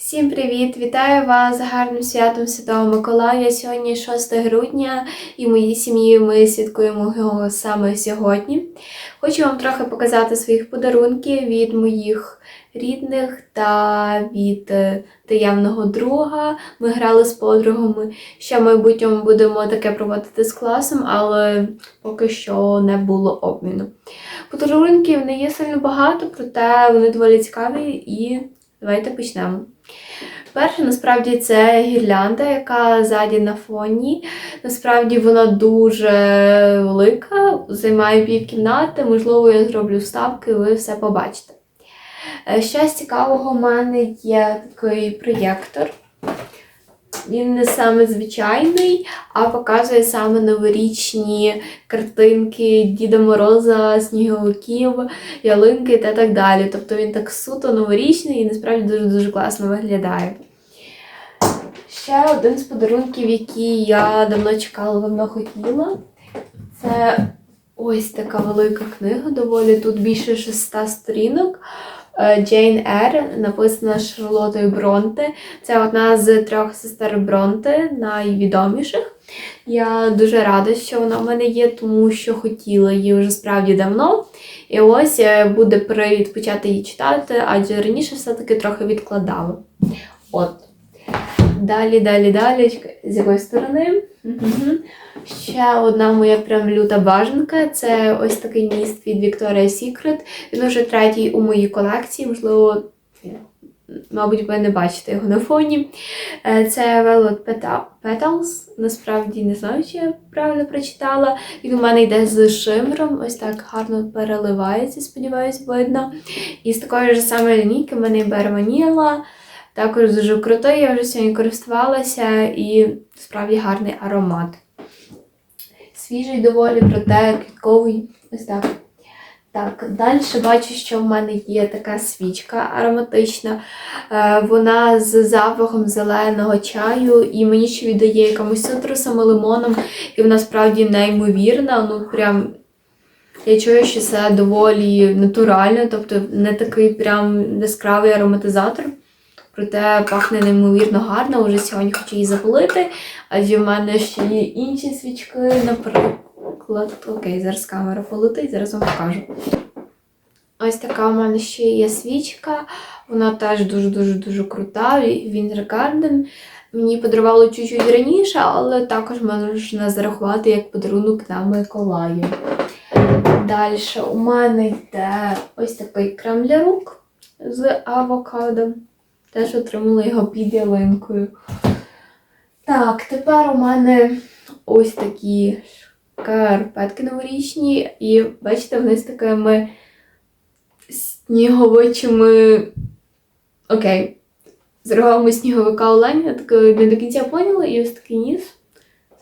Всім привіт! Вітаю вас з гарним святом Святого Миколая. Сьогодні 6 грудня і моїй сім'ї ми святкуємо його саме сьогодні. Хочу вам трохи показати своїх подарунків від моїх рідних та від е, таємного друга. Ми грали з подругами. Ще в майбутньому будемо таке проводити з класом, але поки що не було обміну. Подарунків не є сильно багато, проте вони доволі цікаві і давайте почнемо. Перше, насправді, це гірлянда, яка ззаді на фоні. Насправді вона дуже велика, займає пів кімнати, Можливо, я зроблю вставки, ви все побачите. Ще з цікавого в мене є такий проєктор. Він не саме звичайний, а показує саме новорічні картинки Діда Мороза, сніговиків, ялинки та так далі. Тобто він так суто новорічний і насправді дуже-дуже класно виглядає. Ще один з подарунків, який я давно чекала, давно хотіла. Це ось така велика книга, доволі тут більше 600 сторінок. Е, Джейн Ер, написана Шарлотою Бронте. Це одна з трьох сестер Бронте, найвідоміших. Я дуже рада, що вона в мене є, тому що хотіла її вже справді давно. І ось е, буде привід почати її читати, адже раніше все-таки трохи відкладала. От. Далі, далі, далі. З якої сторони? Угу. Ще одна моя прям люта бажанка. Це ось такий міст від Victoria's Secret. Він вже третій у моїй колекції, можливо, мабуть, ви не бачите його на фоні. Е, Це Velvet Petals. Насправді не знаю, чи я правильно прочитала. Він у мене йде з шимром, ось так гарно переливається, сподіваюсь, видно. І з такої ж самої лінійки в мене є Берманіла. Також дуже крутий, я вже сьогодні користувалася і справді гарний аромат. Свіжий доволі, проте квітковий. Ось так. Так, далі бачу, що в мене є така свічка ароматична. Е, вона з запахом зеленого чаю, і мені ще віддає якимось цитрусом і лимоном, і вона справді неймовірна. Ну, прям я чую, що це доволі натурально, тобто не такий прям яскравий ароматизатор. Проте пахне неймовірно гарно, вже сьогодні хочу її запалити, адже в мене ще є інші свічки, наприклад. Окей, зараз камера полетить, зараз вам покажу. Ось така в мене ще є свічка. Вона теж дуже-дуже-дуже крута. Winter Garden. Мені подарували чуть-чуть раніше, але також можна зарахувати як подарунок на Миколая. Далі у мене йде ось такий крем для рук з авокадо. Теж отримала його під ялинкою. Так, тепер у мене ось такі шкарпетки новорічні. І бачите, вони з такими сніговичими. Окей. З сніговика оленя, я так не до кінця поняла, і ось такий ніс.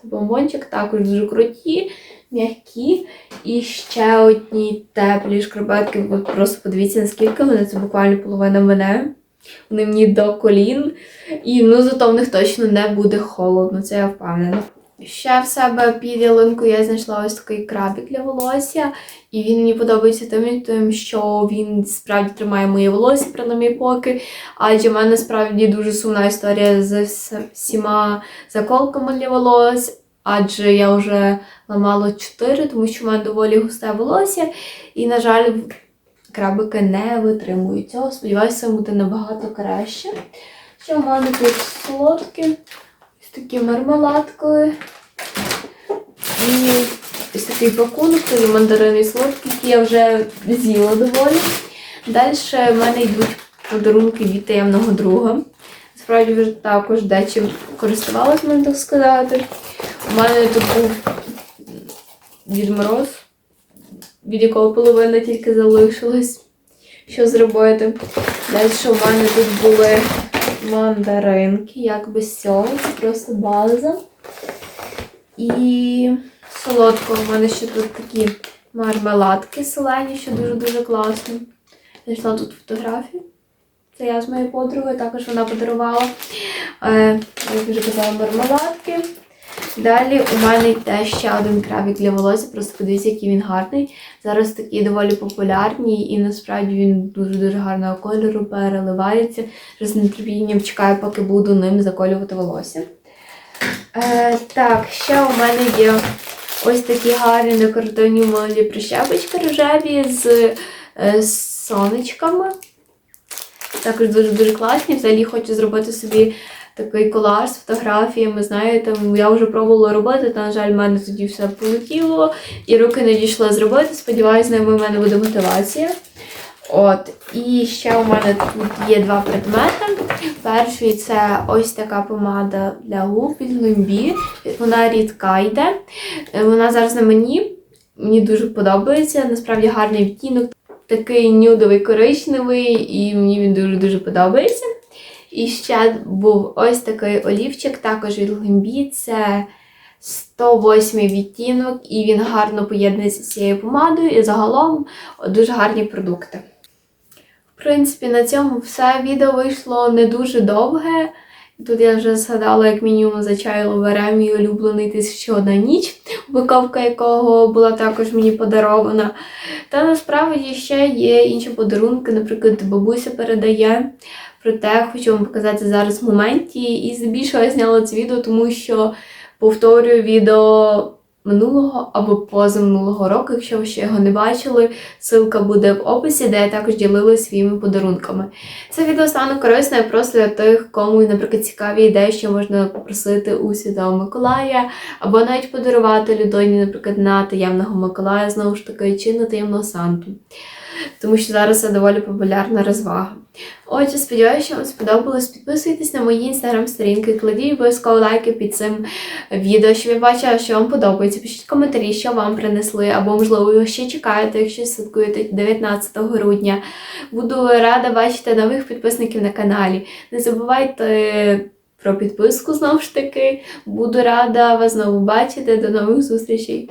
Це бомбончик, також дуже круті, м'які. І ще одні теплі шкарпетки. От просто подивіться, наскільки вони це буквально половина мене. Вони мені до колін. І ну зато в них точно не буде холодно, це я впевнена. Ще в себе під ялинку я знайшла ось такий крабик для волосся, і він мені подобається тим, що він справді тримає моє волосся, принаймні поки. Адже в мене справді дуже сумна історія з всіма заколками для волос, адже я вже ламала 4, тому що в мене доволі густе волосся. І, на жаль, крабики не витримують цього. Сподіваюся, буде набагато краще. Ще в мене тут солодкі, ось такі мармеладки. І ось такий пакунок, і мандарини солодкі, які я вже з'їла доволі. Далі в мене йдуть подарунки від таємного друга. Справді вже також дечим користувалась, можна так сказати. У мене тут був Дід Мороз, від якого половина тільки залишилась. Що зробити? Далі у мене тут були мандаринки, як без цього, це просто база. І солодко у мене ще тут такі мармеладки солені, що дуже-дуже класно. Знайшла тут фотографію. Це я з моєю подругою, також вона подарувала, е, як вже казала, мармеладки. Далі у мене йде ще один кравік для волосся, просто подивіться, який він гарний. Зараз такі доволі популярні, і насправді він дуже-дуже гарного кольору переливається. З нетерпінням чекаю, поки буду ним заколювати волосся. Е, так, ще у мене є ось такі гарні декоративні молоді прищепочки рожеві з е, сонечками. Також дуже-дуже класні. Взагалі хочу зробити собі такий колаж з фотографіями. Знаєте, я вже пробувала робити, та, на жаль, в мене тоді все полетіло, і руки не дійшли зробити. Ними в мене буде мотивація. От, і ще у мене тут є два предмети. Перший це ось така помада для губ від Глумбі. Вона рідка йде. Вона зараз на мені. Мені дуже подобається. Насправді гарний відтінок. Такий нюдовий коричневий, і мені він дуже-дуже подобається. І ще був ось такий олівчик, також від Глумбі. Це 108 відтінок, і він гарно поєднується з цією помадою. І загалом дуже гарні продукти. В принципі, на цьому все. Відео вийшло не дуже довге. Тут я вже згадала, як мінімум, за чай ловере, мій улюблений тисяча одна ніч, упаковка якого була також мені подарована. Та насправді ще є інші подарунки, наприклад, бабуся передає. Проте хочу вам показати зараз в моменті. І здебільшого я зняла це відео, тому що повторюю відео минулого або позаминулого року, якщо ви ще його не бачили. Ссылка буде в описі, де я також ділилася своїми подарунками. Це відео стане корисною просто для тих, кому, наприклад, цікаві ідеї, що можна попросити у Святого Миколая, або навіть подарувати людині, наприклад, на таємного Миколая, знову ж таки, чи на таємного Санту. Тому що зараз це доволі популярна розвага. Отже, сподіваюся, що вам сподобалось. Підписуйтесь на мої інстаграм-сторінки, кладіть обов'язково лайки під цим відео, щоб я бачила, що вам подобається. Пишіть коментарі, що вам принесли, або, можливо, ви ще чекаєте, якщо святкуєте 19 грудня. Буду рада бачити нових підписників на каналі. Не забувайте про підписку знову ж таки. Буду рада вас знову бачити. До нових зустрічей!